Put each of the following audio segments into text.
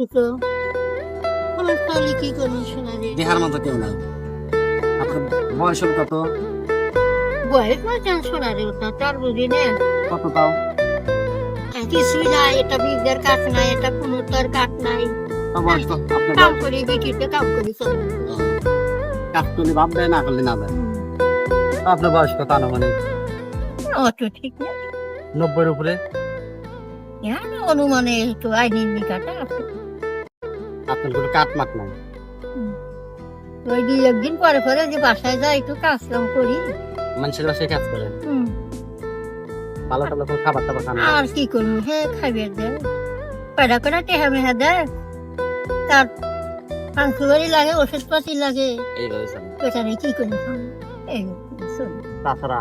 তো আমার কি শোনা দেহার মতো কেউ নাই। আপনার বয়স কত? বয়স মাঝান শোনা রে ওটা? তার বুঝি না। কত তাও? কিছুই নাই এটা বিদ্যার কাঠ নাই এটা কোনো তার কাঠ নাই। কাম করি বেটিতে কাম করি চলে কাজ করলে ভাব দেয় না করলে না দেয়। আপনার বয়স কত আনুমানিক? অত ঠিক না। নব্বইয়ের উপরে? এখন অনুমানে একটু আইনের নিকাটা? আপনার কোনো কাঠ মাঠ নাই। ওই দুই একদিন পরে পরে যে বাসায় যাই একটু কাজ কাম করি। মানুষের বাসায় কাজ করেন ভালো টালো করে খাবার টাবার খান আর কি করব? হ্যাঁ টেহা মেহা দেয় তার পাঁচবারি লাগে ওষুধ পাতি লাগে পেটারে কি করে? এই। তাছাড়া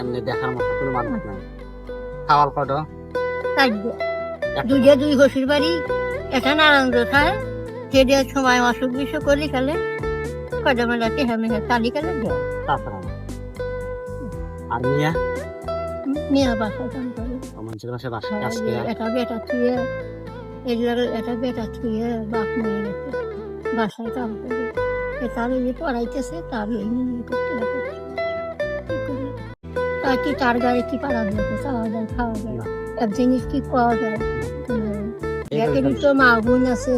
এমনি দেখার মতো কোনো মানুষ নাই। খাওয়ার কত দুইটা দুই হসির বাড়ি। এটা নারায়ণ খায় সেটা সময় অসুখ বিসুখ করলি খেলে মেলা টেহা মেহা খেলে তাছাড়া আর মিয়া? মেয়া বাসায় কাম করে। মানুষের কাজ করে এটা বেটা থুয়ে এগুলার এটা বেটা থুয়ে বাপ নিয়ে গেছে বাসায় কাম করে। তার এই যে পড়াইতেছে তার এই নিয়ে করতে লাগে কি তা কি তার গাড়ি কি পাড়া দিয়েছে চাওয়া যায় খাওয়া যায়। এক জিনিস কি পাওয়া যায়? তো মা বোন আছে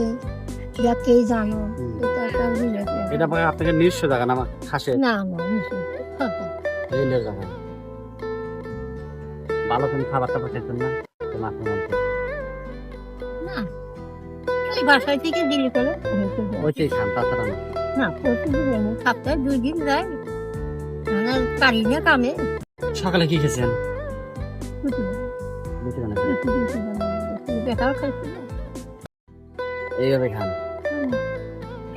যাকেই জানো? এটা তার বিলেতে। এটা পরে আপনাকে নিজস্ব জায়গা না আমার খাসে না না নিশ্চয়। কথা। রেলের ভালো তুমি খাবার টাবার খেতেন না না এই বাসায় থেকে দিলি করে ওইটাই খান তাছাড়া না। না প্রতিদিন এনে সপ্তাহে দুই দিন মানে পারি না কামে। সকালে কি খেয়েছেন? এইভাবে খান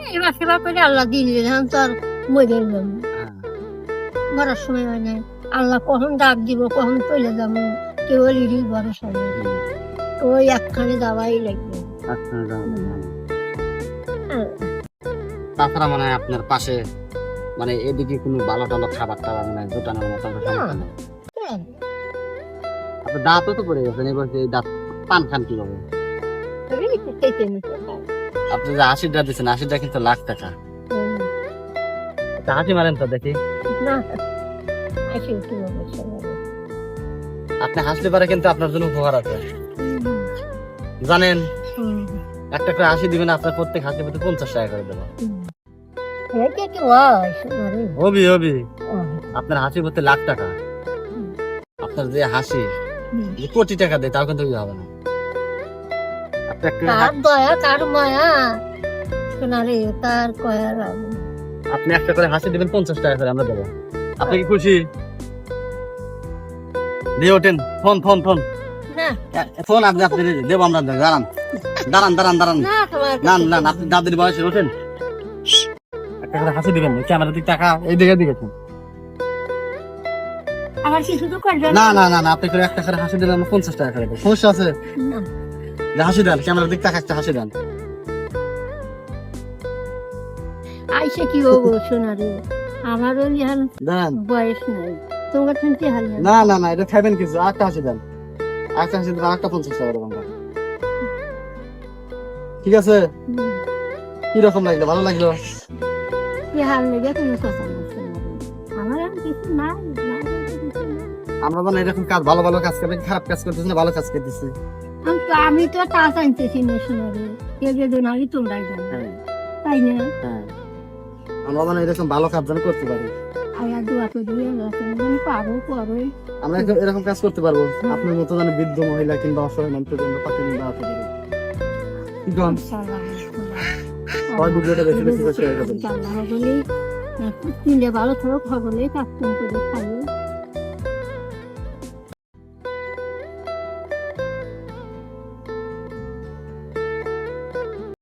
এবার সেবা করে আল্লাহ দিন দিলাম তো আর মরে গেলাম হ্যাঁ। মরার সময় হয় আল্লাহ কখন ডাক দিব কখন চলে যাব কেউ লিডি ভরসা নেই ওই একখানে দাওয়াই লাগবে। হ্যাঁ। তাছাড়া মানে আপনার পাশে মানে এদিকে কোনো ভালো টালো খাবার টাবার মানে জোটানো তারপর সমস্যা নেই হ্যাঁ। আপনার দাঁতও তো পড়ে গেছেন এবার দাঁত পান খান নিতে হয়। আপনি যে আশিটা দিচ্ছেন আশিটা কিন্তু লাখ টাকা। হাসি মারেন তো দেখি। আপনি হাসলে পারে কিন্তু আপনার জন্য উপকার আছে। জানেন একটা করে হাসি দিবেন আপনার প্রত্যেক হাসি প্রতি পঞ্চাশ টাকা করে দেবো। হবি হবি। আপনার হাসি প্রতি লাখ টাকা। আপনার যে হাসি কোটি টাকা দেয় তাও কিন্তু হবে না। কার দয়া কার মায়া। শোনারে তার কয়ার আপনি একটা করে হাসি দিবেন পঞ্চাশ টাকা করে আমরা দেবো। আপনি কি খুশি? দিয়ে ওঠেন। Phone phone phone. ফোন আপনি আপনি দেবো আমরা দাঁড়ান। দাঁড়ান দাঁড়ান দাঁড়ান। না না আপনি দাদির বয়সে ওঠেন। একটা করে হাসি দিবেন। ক্যামেরা দিক টাকা এই দিকে করবে না না না না আপনি করে একটা করে হাসি দিলেন আমরা পঞ্চাশ টাকা করে দেবো। সমস্যা আছে? না হাসি দেন ক্যামেরার দিক একটা হাসি দেন। আইসে কি হব শোনারে আমারও ইহান দেন বয়স নাই। তোমার শুনতে হাল না না না এটা খাবেন কিছু আরেকটা হাসি দেন। আরেকটা হাসি দেন আরেকটা পঞ্চাশ টাকা দেবেন ঠিক আছে। কি রকম লাগল? ভালো লাগল? কি হাল লেগে কোনো কথা আমার আর কিছু নাই। আমরা মানে এরকম কাজ ভালো ভালো কাজ করতে খারাপ কাজ করতেছি না ভালো কাজ করতেছি। আমি তো তা জানতেছি না শোনারে কে যে তোমরাই জানো। তাই না? হ্যাঁ। আমরা মানে এরকম ভালো কাজ যেন করতে পারি। দোয়া তো দিয়ে রাখেন আমি পারো। করো আমরা এরকম- কাজ করতে পারব। আপনার মতো যেন বৃদ্ধ মহিলা কিংবা অসহায় মানুষের জন্য পাখি কিংবা হতে পারি? সবাই ভিডিওটা বেশি বেশি করে share করবেন। তিনটে ভালো থাকুক সকলেই কাজ কাম করে খাবে